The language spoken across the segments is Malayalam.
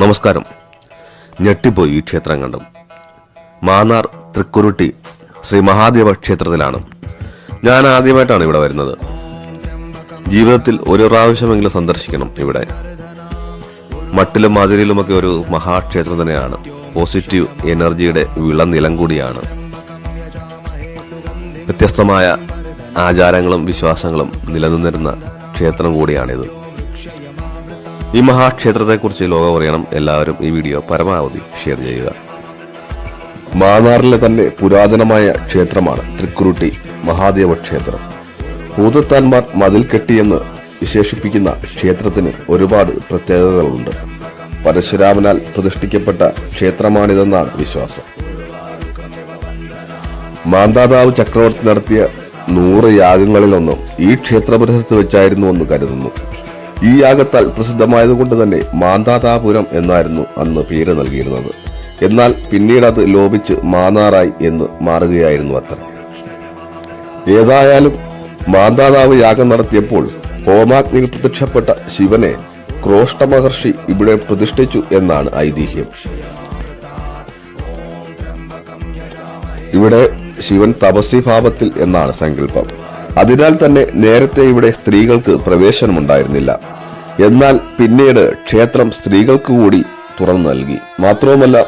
നമസ്കാരം. ഞെട്ടിപ്പോയി ഈ ക്ഷേത്രം കണ്ടു. മാന്നാർ തൃക്കുരുട്ടി ശ്രീ മഹാദേവ ക്ഷേത്രത്തിലാണ്. ഞാൻ ആദ്യമായിട്ടാണ് ഇവിടെ വരുന്നത്. ജീവിതത്തിൽ ഒരു പ്രാവശ്യമെങ്കിലും സന്ദർശിക്കണം ഇവിടെ. മട്ടിലും മാതിരിയിലുമൊക്കെ ഒരു മഹാക്ഷേത്രം തന്നെയാണ്. പോസിറ്റീവ് എനർജിയുടെ വിളനിലം കൂടിയാണ്. വ്യത്യസ്തമായ ആചാരങ്ങളും വിശ്വാസങ്ങളും നിലനിന്നിരുന്ന ക്ഷേത്രം കൂടിയാണിത്. ഈ മഹാക്ഷേത്രത്തെക്കുറിച്ച് ലോകം അറിയണം. എല്ലാവരും ഈ വീഡിയോ പരമാവധി ഷെയർ ചെയ്യുക. മാന്നാറിലെ തന്നെ പുരാതനമായ ക്ഷേത്രമാണ് തൃക്കുരുട്ടി മഹാദേവ ക്ഷേത്രം. ഭൂതത്താന്മാർ മതിൽ കെട്ടിയെന്ന് വിശേഷിപ്പിക്കുന്ന ക്ഷേത്രത്തിന് ഒരുപാട് പ്രത്യേകതകളുണ്ട്. പരശുരാമനാൽ പ്രതിഷ്ഠിക്കപ്പെട്ട ക്ഷേത്രമാണിതെന്നാണ് വിശ്വാസം. മാന്താതാവ് ചക്രവർത്തി നടത്തിയ നൂറ് യാഗങ്ങളിലൊന്നും ഈ ക്ഷേത്രപരിസരത്ത് വെച്ചായിരുന്നുവെന്ന് കരുതുന്നു. ഈ യാഗത്താൽ പ്രസിദ്ധമായതുകൊണ്ട് തന്നെ മാന്താതാപുരം എന്നായിരുന്നു അന്ന് പേര് നൽകിയിരുന്നത്. എന്നാൽ പിന്നീട് അത് ലോപിച്ച് മാന്നാറായി എന്ന് മാറുകയായിരുന്നു അത്ര. ഏതായാലും മാന്താതാവ് യാഗം നടത്തിയപ്പോൾ ഹോമാഗ്നിയിൽ പ്രത്യക്ഷപ്പെട്ട ശിവനെ ക്രോഷ്ട മഹർഷി ഇവിടെ പ്രതിഷ്ഠിച്ചു എന്നാണ് ഐതിഹ്യം. ഇവിടെ ശിവൻ തപസ്വി ഭാവത്തിൽ എന്നാണ് സങ്കല്പം. അതിനാൽ തന്നെ നേരത്തെ ഇവിടെ സ്ത്രീകൾക്ക് പ്രവേശനമുണ്ടായിരുന്നില്ല. എന്നാൽ പിന്നീട് ക്ഷേത്രം സ്ത്രീകൾക്ക് കൂടി തുറന്നു നൽകി. മാത്രവുമല്ല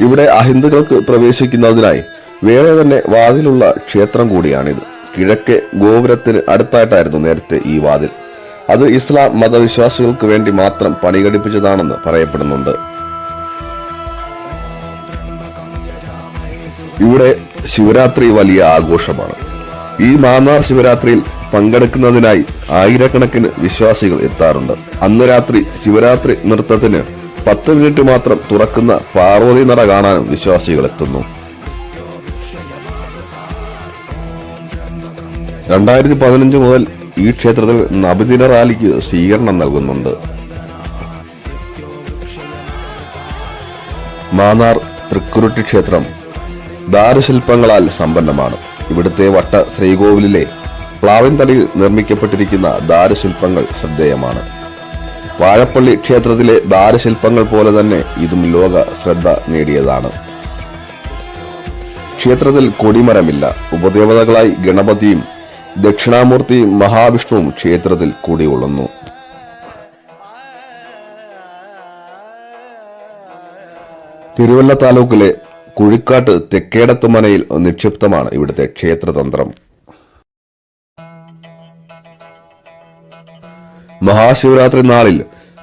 ഇവിടെ അഹിന്ദുക്കൾക്ക് പ്രവേശിക്കുന്നതിനായി വേറെ തന്നെ വാതിലുള്ള ക്ഷേത്രം കൂടിയാണിത്. കിഴക്കേ ഗോപുരത്തിന് അടുത്തായിട്ടായിരുന്നു നേരത്തെ ഈ വാതിൽ. അത് ഇസ്ലാം മതവിശ്വാസികൾക്ക് വേണ്ടി മാത്രം പണികടിപ്പിച്ചതാണെന്ന് പറയപ്പെടുന്നുണ്ട്. ഇവിടെ ശിവരാത്രി വലിയ ആഘോഷമാണ്. ഈ മാന്നാർ ശിവരാത്രിയിൽ പങ്കെടുക്കുന്നതിനായി ആയിരക്കണക്കിന് വിശ്വാസികൾ എത്താറുണ്ട്. അന്ന് രാത്രി ശിവരാത്രി നൃത്തത്തിന് പത്ത് മിനിറ്റ് മാത്രം തുറക്കുന്ന പാർവതി നട കാണാനും വിശ്വാസികൾ എത്തുന്നു. രണ്ടായിരത്തി പതിനഞ്ച് മുതൽ ഈ ക്ഷേത്രത്തിൽ നബിദിന റാലിക്ക് സ്വീകരണം നൽകുന്നുണ്ട്. മാന്നാർ തൃക്കുരുട്ടി ക്ഷേത്രം ദാരുശില്പങ്ങളാൽ സമ്പന്നമാണ്. ഇവിടുത്തെ വട്ട ശ്രീകോവിലിലെ പ്ലാവിൻ തടിയിൽ നിർമ്മിക്കപ്പെട്ടിരിക്കുന്ന ദാരുശില്പങ്ങൾ ശ്രദ്ധേയമാണ്. വാഴപ്പള്ളി ക്ഷേത്രത്തിലെ ദാരുശില്പങ്ങൾ പോലെ തന്നെ ഇതും ലോക ശ്രദ്ധ നേടിയതാണ്. ക്ഷേത്രത്തിൽ കൊടിമരമില്ല. ഉപദേവതകളായി ഗണപതിയും ദക്ഷിണാമൂർത്തിയും മഹാവിഷ്ണുവും ക്ഷേത്രത്തിൽ കൂടിയുള്ളുന്നു തിരുവല്ല താലൂക്കിലെ കുഴിക്കാട്ട് തെക്കേടത്തുമനയിൽ നിക്ഷിപ്തമാണ് ഇവിടുത്തെ ക്ഷേത്രതന്ത്രം. മഹാശിവരാത്രി നാളിൽ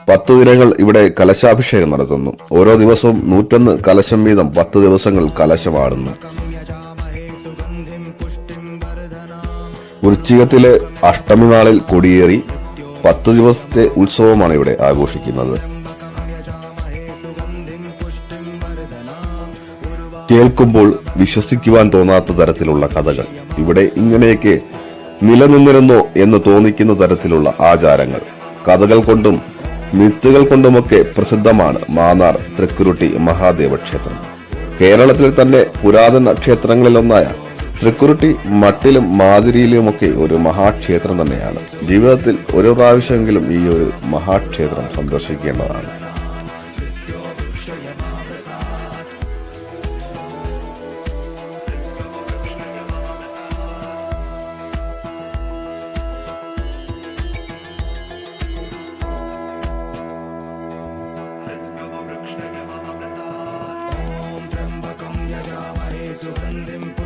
പത്ത് ദിനങ്ങൾ ഇവിടെ കലശാഭിഷേകം നടത്തുന്നു. ഓരോ ദിവസവും നൂറ്റൊന്ന് കലശം വീതം പത്ത് ദിവസങ്ങൾ കലശമാടുന്നു. വൃശ്ചികത്തിലെ അഷ്ടമി നാളിൽ കൊടിയേറി പത്ത് ദിവസത്തെ ഉത്സവമാണ് ഇവിടെ ആഘോഷിക്കുന്നത്. കേൾക്കുമ്പോൾ വിശ്വസിക്കുവാൻ തോന്നാത്ത തരത്തിലുള്ള കഥകൾ. ഇവിടെ ഇങ്ങനെയൊക്കെ നിലനിന്നിരുന്നോ എന്ന് തോന്നിക്കുന്ന തരത്തിലുള്ള ആചാരങ്ങൾ. കഥകൾ കൊണ്ടും മിത്തുകൾ കൊണ്ടുമൊക്കെ പ്രസിദ്ധമാണ് മാന്നാർ തൃക്കുരുട്ടി മഹാദേവ ക്ഷേത്രം. കേരളത്തിൽ തന്നെ പുരാതന ക്ഷേത്രങ്ങളിലൊന്നായ തൃക്കുരുട്ടി മട്ടിലും മാതിരിയിലുമൊക്കെ ഒരു മഹാക്ഷേത്രം തന്നെയാണ്. ജീവിതത്തിൽ ഒരു പ്രാവശ്യമെങ്കിലും ഈ ഒരു മഹാക്ഷേത്രം സന്ദർശിക്കേണ്ടതാണ്. su tandem